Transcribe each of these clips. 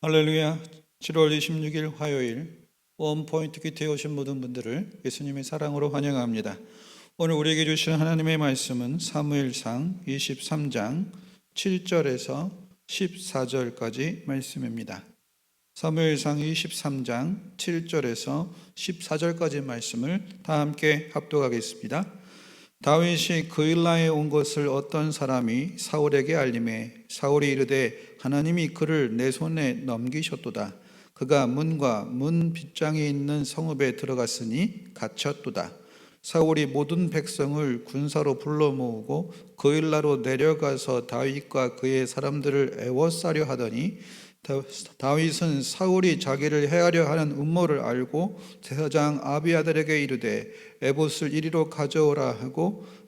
할렐루야. 7월 26일 화요일 원포인트 큐티에 오신 모든 분들을 예수님의 사랑으로 환영합니다. 오늘 우리에게 주신 하나님의 말씀은 사무엘상 23장 7절에서 14절까지 말씀입니다. 사무엘상 23장 7절에서 14절까지 말씀을 다 함께 합독하겠습니다. 다윗이 그일라에 온 것을 어떤 사람이 사울에게 알림해 사울이 이르되 하나님이 그를 내 손에 넘기셨도다. 그가 문과 문 빗장에 있는 성읍에 들어갔으니 갇혔도다. 사울이 모든 백성을 군사로 불러 모으고 그일라로 내려가서 다윗과 그의 사람들을 애워싸려 하더니 다- 다윗은 사울이 자기를 해하려 하는 음모를 알고 제사장 아비아들에게 이르되 에봇을 이리로 가져오라 하고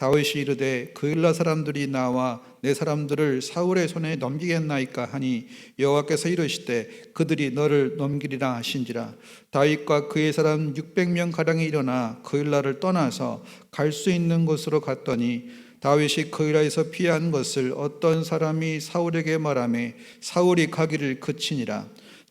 다윗이 이르되 그일라 사람들이 나와 내 사람들을 사울의 손에 넘기겠나이까 하니 여호와께서 이르시되 그들이 너를 넘기리라 하신지라. 다윗과 그의 사람 600명 가량이 일어나 그일라를 떠나서 갈 수 있는 곳으로 갔더니 다윗이 그일라에서 피한 것을 어떤 사람이 사울에게 말하매 사울이 가기를 그치니라.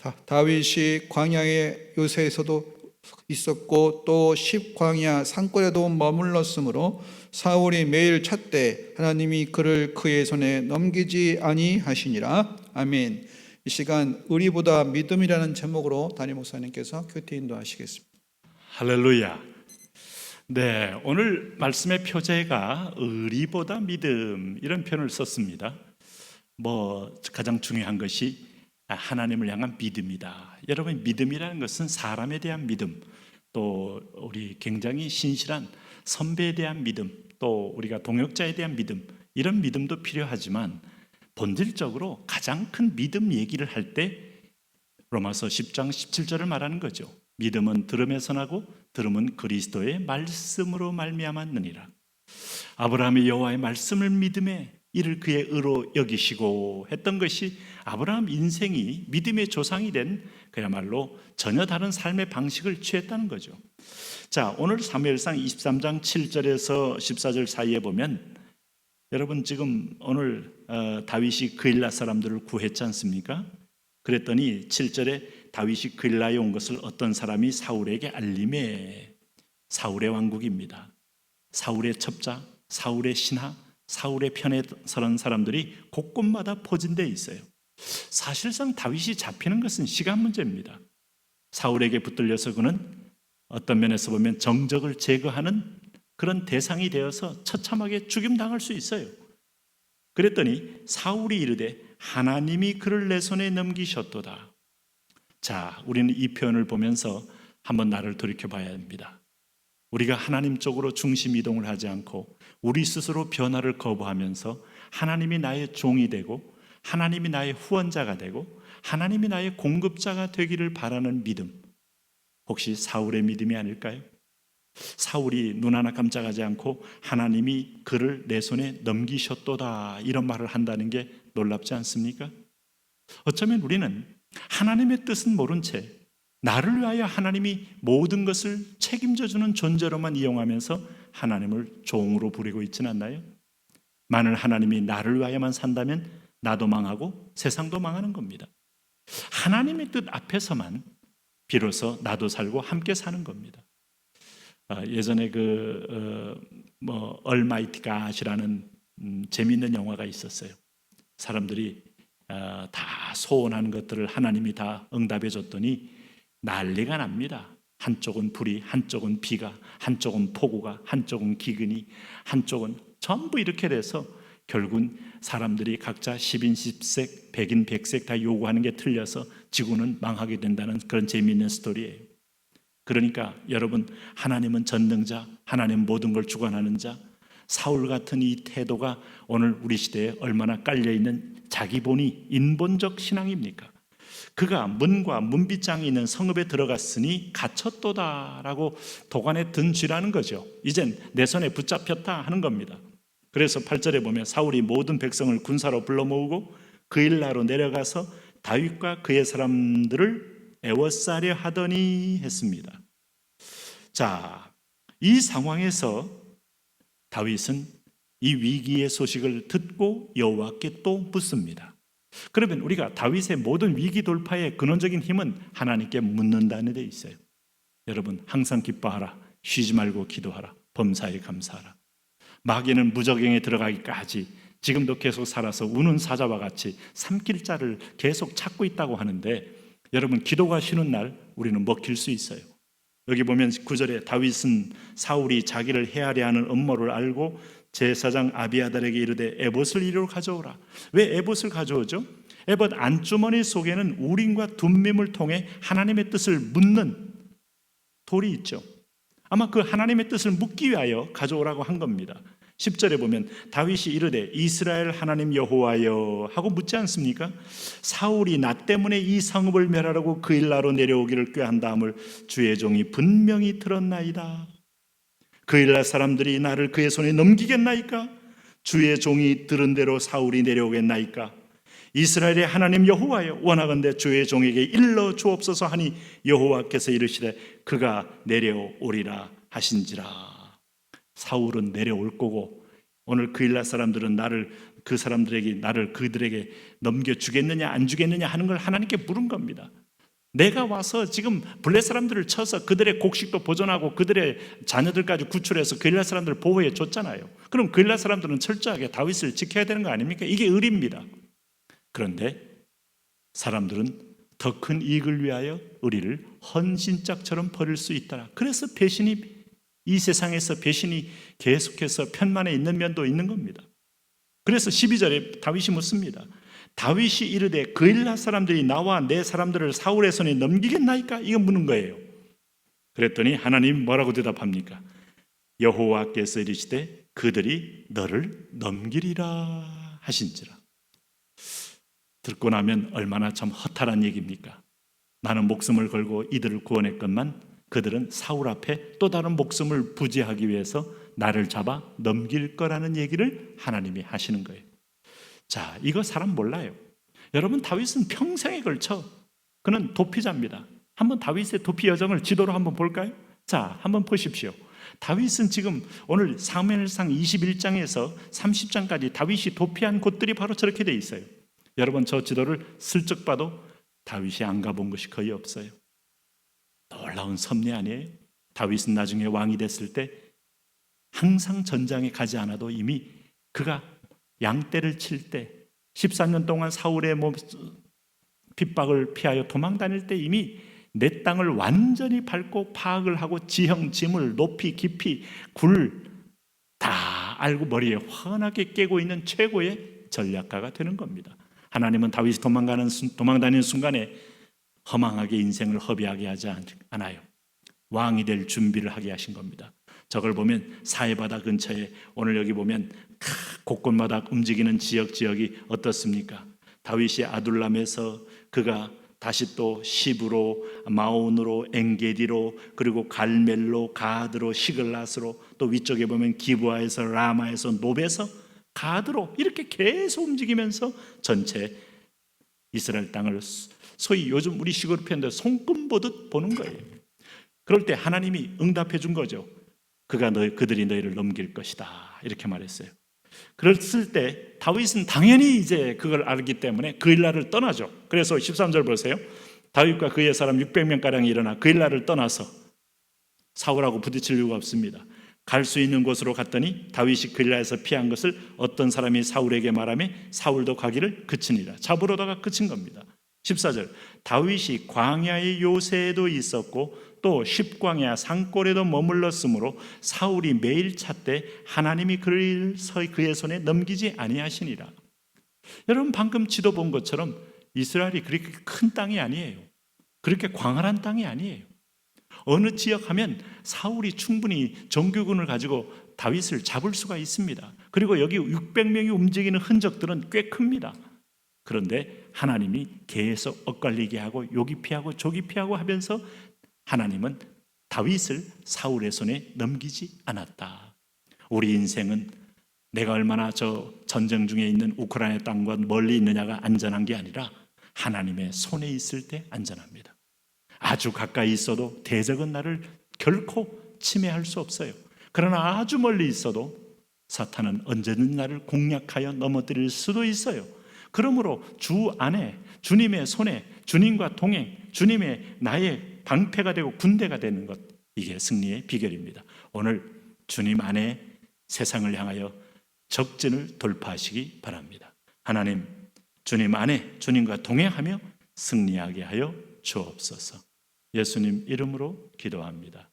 다, 다윗이 광야의 요새에서도 있었고 또 십광야 산골에도 머물렀으므로 사울이 매일 찾되 하나님이 그를 그의 손에 넘기지 아니하시니라 아멘. 이 시간 의리보다 믿음이라는 제목으로 담임 목사님께서 큐티 인도하시겠습니다. 할렐루야. 네, 오늘 말씀의 표제가 의리보다 믿음 이런 표현을 썼습니다. 뭐 가장 중요한 것이 하나님을 향한 믿음이다. 여러분 믿음이라는 것은 사람에 대한 믿음, 또 우리 굉장히 신실한 선배에 대한 믿음, 또 우리가 동역자에 대한 믿음 이런 믿음도 필요하지만 본질적으로 가장 큰 믿음 얘기를 할 때 로마서 10장 17절을 말하는 거죠. 믿음은 들음에서 나고 들음은 그리스도의 말씀으로 말미암았느니라. 아브라함이 여호와의 말씀을 믿음에 이를 그의 의로 여기시고 했던 것이 아브라함 인생이 믿음의 조상이 된 그야말로 전혀 다른 삶의 방식을 취했다는 거죠. 자, 오늘 사무엘상 23장 7절에서 14절 사이에 보면 여러분 지금 오늘 어, 다윗이 그일라 사람들을 구했지 않습니까? 그랬더니 7절에 다윗이 그일라에 온 것을 어떤 사람이 사울에게 알림해 사울의 왕국입니다. 사울의 첩자, 사울의 신하, 사울의 편에 서는 사람들이 곳곳마다 포진되어 있어요. 사실상 다윗이 잡히는 것은 시간 문제입니다. 사울에게 붙들려서 그는 어떤 면에서 보면 정적을 제거하는 그런 대상이 되어서 처참하게 죽임당할 수 있어요. 그랬더니 사울이 이르되 하나님이 그를 내 손에 넘기셨도다. 자, 우리는 이 표현을 보면서 한번 나를 돌이켜 봐야 합니다. 우리가 하나님 쪽으로 중심 이동을 하지 않고 우리 스스로 변화를 거부하면서 하나님이 나의 종이 되고 하나님이 나의 후원자가 되고 하나님이 나의 공급자가 되기를 바라는 믿음. 혹시 사울의 믿음이 아닐까요? 사울이 눈 하나 깜짝하지 않고 하나님이 그를 내 손에 넘기셨도다 이런 말을 한다는 게 놀랍지 않습니까? 어쩌면 우리는 하나님의 뜻은 모른 채 나를 위하여 하나님이 모든 것을 책임져 주는 존재로만 이용하면서 하나님을 종으로 부리고 있지는 않나요? 만일 하나님이 나를 위하여만 산다면 나도 망하고 세상도 망하는 겁니다. 하나님의 뜻 앞에서만 비로소 나도 살고 함께 사는 겁니다. 아, 예전에 그뭐 얼마이티 음, 재미있는 영화가 있었어요. 사람들이 어, 다 소원하는 것들을 하나님이 다 응답해 줬더니 난리가 납니다. 한쪽은 불이, 한쪽은 비가, 한쪽은 폭우가, 한쪽은 기근이, 한쪽은 전부 이렇게 돼서 결국은 사람들이 각자 10인 10색, 100인 100색 다 요구하는 게 틀려서 지구는 망하게 된다는 그런 재미있는 스토리예요. 그러니까 여러분 하나님은 전능자, 하나님 모든 걸 주관하는 자. 사울 같은 이 태도가 오늘 우리 시대에 얼마나 깔려 있는 자기 본이 인본적 신앙입니까? 그가 문과 문빗장이 있는 성읍에 들어갔으니 갇혔도다라고 도관에 든 쥐라는 거죠. 이젠 내 손에 붙잡혔다 하는 겁니다. 그래서 8절에 보면 사울이 모든 백성을 군사로 불러 모으고 그 일나로 내려가서 다윗과 그의 사람들을 애워싸려 하더니 했습니다. 자, 이 상황에서 다윗은 이 위기의 소식을 듣고 여호와께 또 묻습니다. 그러면 우리가 다윗의 모든 위기 돌파의 근원적인 힘은 하나님께 묻는다는 데 있어요. 여러분 항상 기뻐하라. 쉬지 말고 기도하라. 범사에 감사하라. 마귀는 무적행에 들어가기까지 지금도 계속 살아서 우는 사자와 같이 삼킬 자를 계속 찾고 있다고 하는데 여러분 기도가 쉬는 날 우리는 먹힐 수 있어요. 여기 보면 구절에 다윗은 사울이 자기를 헤아려 하는 음모를 알고 제사장 아비아달에게 이르되 에봇을 이리로 가져오라. 왜 에봇을 가져오죠? 에봇 안주머니 속에는 우림과 둠밈을 통해 하나님의 뜻을 묻는 돌이 있죠. 아마 그 하나님의 뜻을 묻기 위하여 가져오라고 한 겁니다. 10절에 보면 다윗이 이르되 이스라엘 하나님 여호와여 하고 묻지 않습니까? 사울이 나 때문에 이 성읍을 멸하라고 그 일나로 내려오기를 꾀한 다음을 주의 종이 분명히 들었나이다. 그 일날 사람들이 나를 그의 손에 넘기겠나이까? 주의 종이 들은 대로 사울이 내려오겠나이까? 이스라엘의 하나님 여호와여 원하건대 주의 종에게 일러 주옵소서 하니 여호와께서 이르시되 그가 내려오리라 하신지라. 사울은 내려올 거고 오늘 그 일날 사람들은 나를 그 사람들에게 나를 그들에게 넘겨 주겠느냐 안 주겠느냐 하는 걸 하나님께 물은 겁니다. 내가 와서 지금 블레 사람들을 쳐서 그들의 곡식도 보존하고 그들의 자녀들까지 구출해서 그 일날 사람들을 보호해 줬잖아요. 그럼 그 일날 사람들은 철저하게 다윗을 지켜야 되는 거 아닙니까? 이게 의리입니다. 그런데 사람들은 더 큰 이익을 위하여 의리를 헌신짝처럼 버릴 수 있더라. 그래서 배신이 이 세상에서 배신이 계속해서 편만에 있는 면도 있는 겁니다. 그래서 12절에 다윗이 묻습니다. 다윗이 이르되 그 일날 사람들이 나와 내 사람들을 사울의 손에 넘기겠나이까? 이거 묻는 거예요. 그랬더니 하나님 뭐라고 대답합니까? 여호와께서 이르시되 그들이 너를 넘기리라 하신지라. 듣고 나면 얼마나 참 허탈한 얘기입니까? 나는 목숨을 걸고 이들을 구원했건만 그들은 사울 앞에 또 다른 목숨을 부지하기 위해서 나를 잡아 넘길 거라는 얘기를 하나님이 하시는 거예요. 자, 이거 사람 몰라요. 여러분 다윗은 평생에 걸쳐 그는 도피자입니다. 한번 다윗의 도피 여정을 지도로 한번 볼까요? 자, 한번 보십시오. 다윗은 지금 오늘 사무엘상 21장에서 30장까지 다윗이 도피한 곳들이 바로 저렇게 돼 있어요. 여러분 저 지도를 슬쩍 봐도 다윗이 안 가본 것이 거의 없어요. 놀라운 섭리 아니에요? 다윗은 나중에 왕이 됐을 때 항상 전장에 가지 않아도 이미 그가 양떼를 칠 때 14년 동안 사울의 몸 핍박을 피하여 도망 다닐 때 이미 내 땅을 완전히 밟고 파악을 하고 지형, 지물, 높이, 깊이, 굴 다 알고 머리에 환하게 깨고 있는 최고의 전략가가 되는 겁니다. 하나님은 다윗이 도망가는 순- 도망 다니는 순간에 허망하게 인생을 허비하게 하지 않- 않아요. 왕이 될 준비를 하게 하신 겁니다. 저걸 보면 사해바다 근처에 오늘 여기 보면 크, 곳곳마다 움직이는 지역 지역이 어떻습니까? 다윗이 아둘람에서 그가 다시 또 시브로 마온으로 엔게디로 그리고 갈멜로 가드로 시글라스로 또 위쪽에 보면 기부아에서 라마에서 노베서 가드로 이렇게 계속 움직이면서 전체 이스라엘 땅을 소위 요즘 우리 시골 표현대 손금 보듯 보는 거예요. 그럴 때 하나님이 응답해 준 거죠. 그가 너 그들이 너희를 넘길 것이다. 이렇게 말했어요. 그랬을 때 다윗은 당연히 이제 그걸 알기 때문에 그 일날을 떠나죠. 그래서 13절 보세요. 다윗과 그의 사람 600명 가량이 일어나 그 일날을 떠나서 사울하고 부딪힐 이유가 없습니다. 갈 수 있는 곳으로 갔더니 다윗이 그 일날에서 피한 것을 어떤 사람이 사울에게 말하며 사울도 가기를 그치니라. 잡으러다가 그친 겁니다. 14절 다윗이 광야의 요새에도 있었고 또 십광야 산골에도 머물렀으므로 사울이 매일 찾되 하나님이 그를 서 그의 손에 넘기지 아니하시니라. 여러분 방금 지도 본 것처럼 이스라엘이 그렇게 큰 땅이 아니에요. 그렇게 광활한 땅이 아니에요. 어느 지역 하면 사울이 충분히 정규군을 가지고 다윗을 잡을 수가 있습니다. 그리고 여기 600명이 움직이는 흔적들은 꽤 큽니다. 그런데 하나님이 계속 엇갈리게 하고 여기 피하고 저기 피하고 하면서 하나님은 다윗을 사울의 손에 넘기지 않았다. 우리 인생은 내가 얼마나 저 전쟁 중에 있는 우크라이나 땅과 멀리 있느냐가 안전한 게 아니라 하나님의 손에 있을 때 안전합니다. 아주 가까이 있어도 대적은 나를 결코 침해할 수 없어요. 그러나 아주 멀리 있어도 사탄은 언제든 나를 공략하여 넘어뜨릴 수도 있어요. 그러므로 주 안에 주님의 손에 주님과 동행, 주님의 나의 방패가 되고 군대가 되는 것 이게 승리의 비결입니다. 오늘 주님 안에 세상을 향하여 적진을 돌파하시기 바랍니다. 하나님 주님 안에 주님과 동행하며 승리하게 하여 주옵소서. 예수님 이름으로 기도합니다.